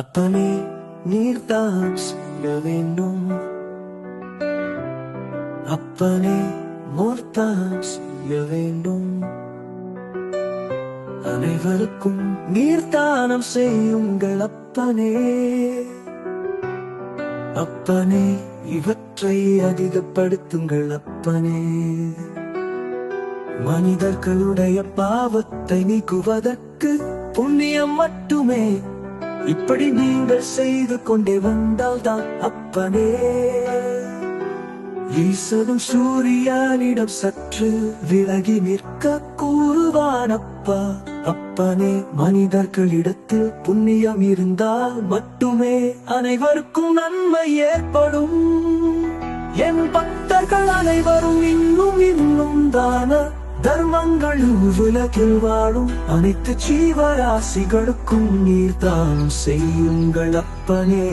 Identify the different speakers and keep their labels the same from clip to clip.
Speaker 1: அப்பனே நீர்தான் செய்ய வேண்டும். அப்பனே மோர்தான் செய்ய வேண்டும். அனைவருக்கும் நீர்தானம் செய்யுங்கள் அப்பனே அப்பனே இவற்றை அதிகப்படுத்துங்கள் அப்பனே மனிதர்களுடைய பாவத்தை நீக்குவதற்கு புண்ணியம் மட்டுமே இப்படி நீங்கள் செய்து கொண்டே வந்தால்தான் அப்பனே. ஈசனும் சூரியனிடம் சற்று விலகி நிற்க கூறுவான் அப்பா. அப்பனே மனிதர்களிடத்தில் புண்ணியம் இருந்தால் மட்டுமே அனைவருக்கும் நன்மை ஏற்படும். என் பக்தர்கள் அனைவரும் இன்னும் இன்னும் தான தர்மங்கள் உலகில் வாழும் அனைத்து ஜீவராசிகளுக்கும் நீர் நீர்தான் செய்யுங்கள் அப்பனே.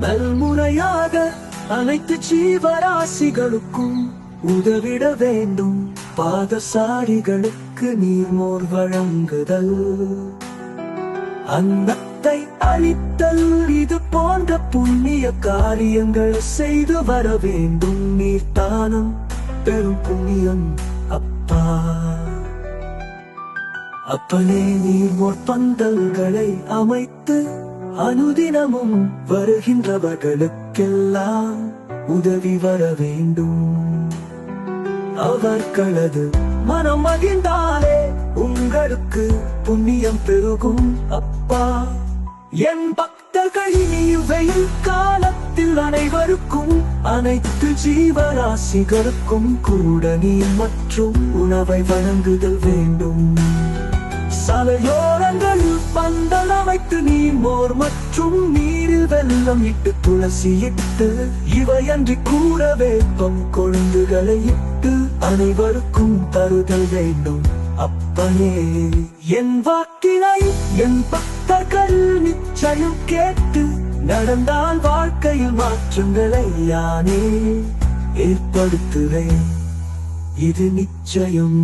Speaker 1: நல்முறையாக அனைத்து ஜீவராசிகளுக்கும் உதவிட வேண்டும். பாதசாரிகளுக்கு நீர்மோர் வழங்குதல். அன்னத்தை அளித்தல் இது போன்ற புண்ணிய காரியங்கள் செய்து வர வேண்டும் நீர் தானம் பெரும் புண்ணியம் அப்பா. அப்பனே நீர் பந்தல்களை அமைத்து அனுதினமும் வருகின்றவர்களுக்கெல்லாம் உதவி வர வேண்டும். அவர்களது மனம் மகிழ்ந்தாலே உங்களுக்கு புண்ணியம் பெருகும். அப்பா என் பக்தர்கள் இனி வெயில் காலத்தில் அனைவருக்கும் அனைத்து ஜீவராசிகளுக்கும் கூட நீர் மற்றும் உணவை வழங்குதல் வேண்டும். சாலையோரங்களில் பந்தல் அமைத்து நீ மோர் மற்றும் நீரில் வெள்ளம் இட்டு துளசி இட்டு இவையன்றி கூற வேப்பம் கொழுந்துகளை இட்டு அனைவருக்கும் தருதல் வேண்டும். அப்பனே என் வாக்கினை என் பக்தர்கள் நிச்சயம் கேட்டு நடந்தால் வாழ்க்கையில் மாற்றங்களை யானே ஏற்படுத்துவேன். இது நிச்சயம்.